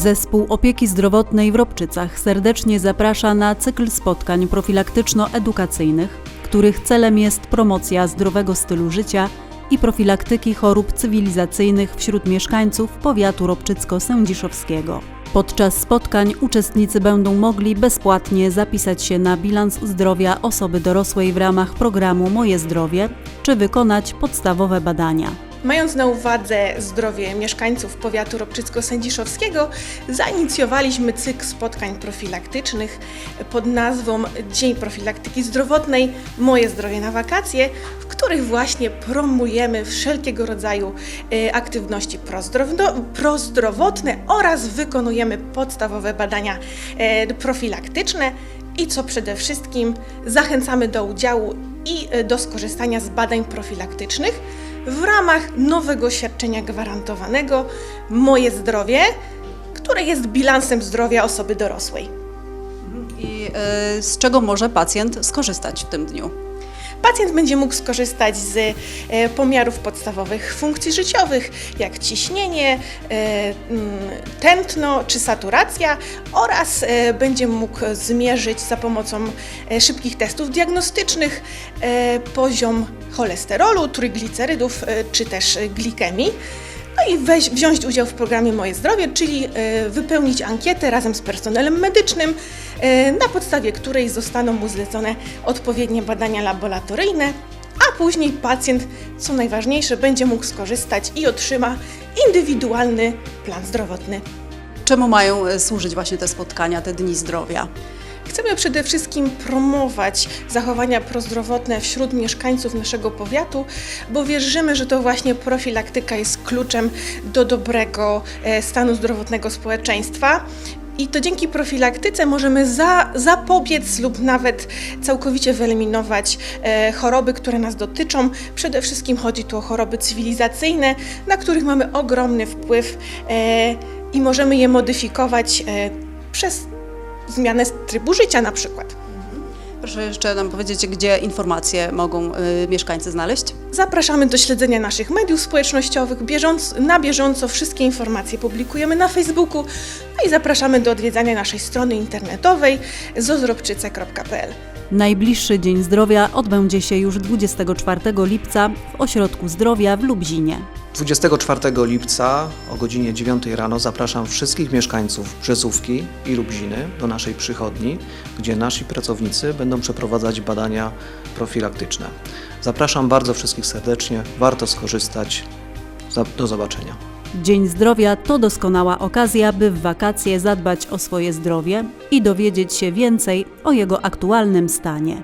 Zespół Opieki Zdrowotnej w Robczycach serdecznie zaprasza na cykl spotkań profilaktyczno-edukacyjnych, których celem jest promocja zdrowego stylu życia i profilaktyki chorób cywilizacyjnych wśród mieszkańców powiatu robczycko-sędziszowskiego. Podczas spotkań uczestnicy będą mogli bezpłatnie zapisać się na bilans zdrowia osoby dorosłej w ramach programu Moje Zdrowie czy wykonać podstawowe badania. Mając na uwadze zdrowie mieszkańców powiatu robczycko-sędziszowskiego, zainicjowaliśmy cykl spotkań profilaktycznych pod nazwą Dzień Profilaktyki Zdrowotnej Moje Zdrowie na wakacje, w których właśnie promujemy wszelkiego rodzaju e, aktywności prozdrowotne oraz wykonujemy podstawowe badania e, profilaktyczne. I co przede wszystkim zachęcamy do udziału i e, do skorzystania z badań profilaktycznych w ramach nowego świadczenia gwarantowanego Moje Zdrowie, które jest bilansem zdrowia osoby dorosłej. I e, z czego może pacjent skorzystać w tym dniu? Pacjent będzie mógł skorzystać z e, pomiarów podstawowych funkcji życiowych, jak ciśnienie, e, mm, tętno czy saturacja oraz e, będzie mógł zmierzyć za pomocą szybkich testów diagnostycznych poziom cholesterolu, trójglicerydów czy też glikemii. No i weź, wziąć udział w programie Moje Zdrowie, czyli e, wypełnić ankietę razem z personelem medycznym, e, na podstawie której zostaną mu zlecone odpowiednie badania laboratoryjne, a później pacjent, co najważniejsze, będzie mógł skorzystać i otrzyma indywidualny plan zdrowotny. Czemu mają e, służyć właśnie te spotkania, te dni zdrowia? Chcemy przede wszystkim promować zachowania prozdrowotne wśród mieszkańców naszego powiatu, bo wierzymy, że to właśnie profilaktyka jest kluczem do dobrego e, stanu zdrowotnego społeczeństwa. I to dzięki profilaktyce możemy za, zapobiec lub nawet całkowicie wyeliminować e, choroby, które nas dotyczą. Przede wszystkim chodzi tu o choroby cywilizacyjne, na których mamy ogromny wpływ e, i możemy je modyfikować e, przez zmianę trybu życia na przykład. Proszę jeszcze nam powiedzieć, gdzie informacje mogą y, mieszkańcy znaleźć? Zapraszamy do śledzenia naszych mediów społecznościowych. Bieżąc, na bieżąco wszystkie informacje publikujemy na Facebooku. No i zapraszamy do odwiedzania naszej strony internetowej zozropczyce.pl. Najbliższy Dzień Zdrowia odbędzie się już 24 lipca w Ośrodku Zdrowia w Lubzinie. 24 lipca o godzinie 9 rano zapraszam wszystkich mieszkańców Brzezówki i Lubziny do naszej przychodni, gdzie nasi pracownicy będą przeprowadzać badania profilaktyczne. Zapraszam bardzo wszystkich serdecznie, warto skorzystać. Do zobaczenia. Dzień Zdrowia to doskonała okazja, by w wakacje zadbać o swoje zdrowie i dowiedzieć się więcej o jego aktualnym stanie.